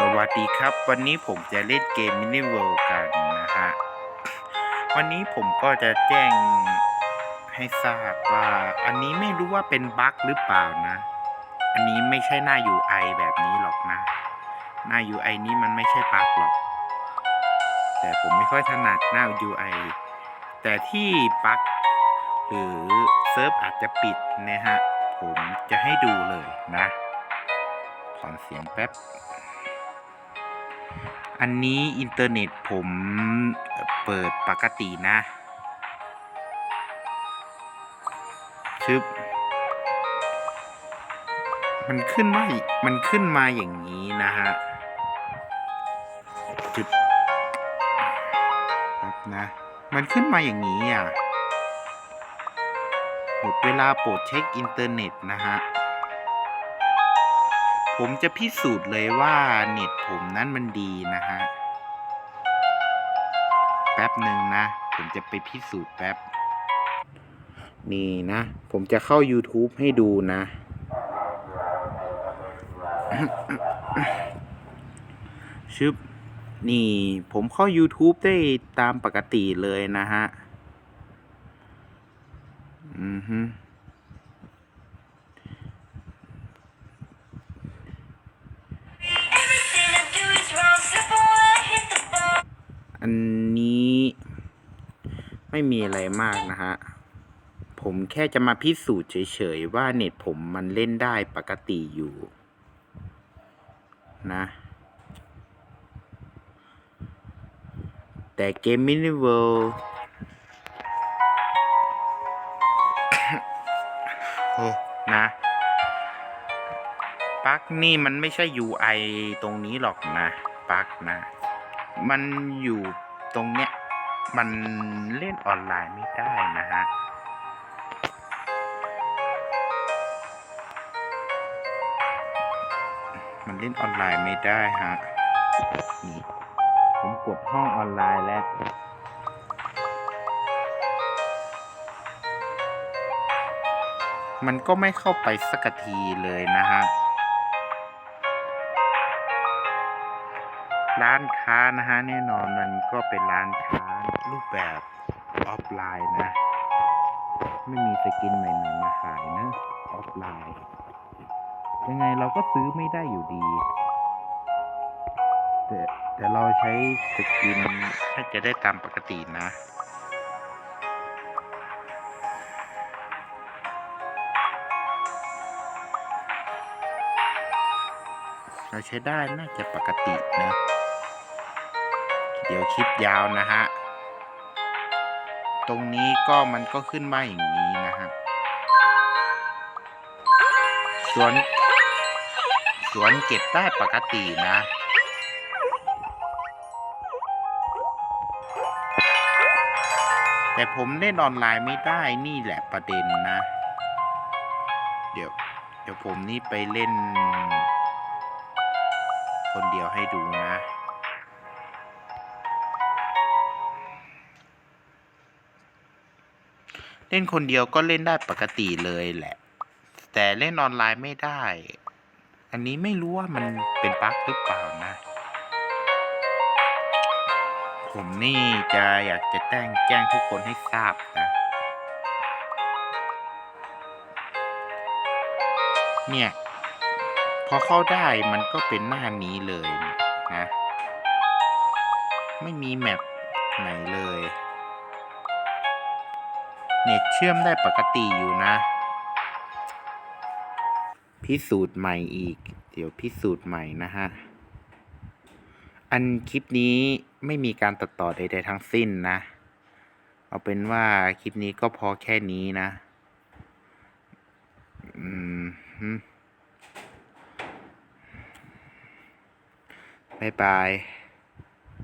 สวัสดีครับ วันนี้ผมจะเล่นเกม Mini World กันนะฮะ วันนี้ผมก็จะแจ้งให้ทราบว่า อันนี้ไม่รู้ว่าเป็นบั๊กหรือเปล่านะ อันนี้ไม่ใช่หน้า UI แบบนี้หรอกนะ หน้า UI นี้มันไม่ใช่บั๊กหรอก แต่ผมไม่ค่อยถนัดหน้า UI แต่ที่บั๊กหรือเซิร์ฟอาจจะปิดนะฮะ ผมจะให้ดูเลยนะถอนเสียงแป๊บ อันนี้อินเทอร์เน็ตผมเปิดปกตินะชึบมันขึ้นมา มันขึ้นมาอย่างนี้นะฮะจุดนะ มันขึ้นมาอย่างนี้อะ หมดเวลาโปรดเช็คอินเทอร์เน็ตนะฮะ ผมจะพิสูจน์เลยว่าเน็ตผมนั้นมันดีนะฮะ แป๊บหนึ่งนะ ผมจะไปพิสูจน์แป๊บ นี่นะ ผมจะเข้า YouTube ให้ดูนะ ชึบ นี่ผมเข้า YouTube ได้ตามปกติเลยนะฮะ อือฮึ อันนี้ไม่มีอะไรมากนะฮะ ผมแค่จะมาพิสูจน์เฉยๆ ว่าเน็ตผมมันเล่นได้ปกติอยู่ นะ แต่เกมมินิเวิลโอ้นะปลั๊กนี่มันไม่ใช่ UI ตรงนี้หรอกนะปลั๊กนะ มันอยู่ตรงเนี้ย มันเล่นออนไลน์ไม่ได้นะฮะมันเล่นออนไลน์ไม่ได้ฮะนี่ผมกดห้องออนไลน์แล้วมันก็ไม่เข้าไปสักทีเลยนะฮะ ร้านค้านะฮะแน่นอนมันก็เป็นร้านค้ารูปแบบออฟไลน์นะ ไม่มีสกินใหม่ๆมาขายนะออฟไลน์ ยังไงเราก็ซื้อไม่ได้อยู่ดี แต่แต่เราใช้สกินถ้าจะได้ตามปกตินะเราใช้ได้น่าจะปกตินะ เดี๋ยวคลิปยาวนะฮะ ตรงนี้ก็มันก็ขึ้นมาอย่างนี้นะฮะสวน สวนเก็บได้ปกตินะ แต่ผมเล่นออนไลน์ไม่ได้นี่แหละประเด็นนะ เดี๋ยว เดี๋ยวผมนี่ไปเล่น คนเดียวให้ดูนะ ล่นคนเดียวก็เล่นได้ปกติเลยแหละ แต่เล่นออนไลน์ไม่ได้ อันนี้ไม่รู้ว่ามันเป็นบั๊กหรือเปล่านะ ผมนี่จะอยากจะแจ้งแจ้งทุกคนให้ทราบนะ เนี่ย พอเข้าได้มันก็เป็นหน้านี้เลยนะ ไม่มีแมปไหนเลย เน็ตเชื่อมได้ปกติอยู่นะ พิสูจน์ใหม่อีก เดี๋ยวพิสูจน์ใหม่นะฮะ อันคลิปนี้ไม่มีการตัดต่อใดๆทั้งสิ้นนะ เอาเป็นว่าคลิปนี้ก็พอแค่นี้นะ อืมฮึบายบาย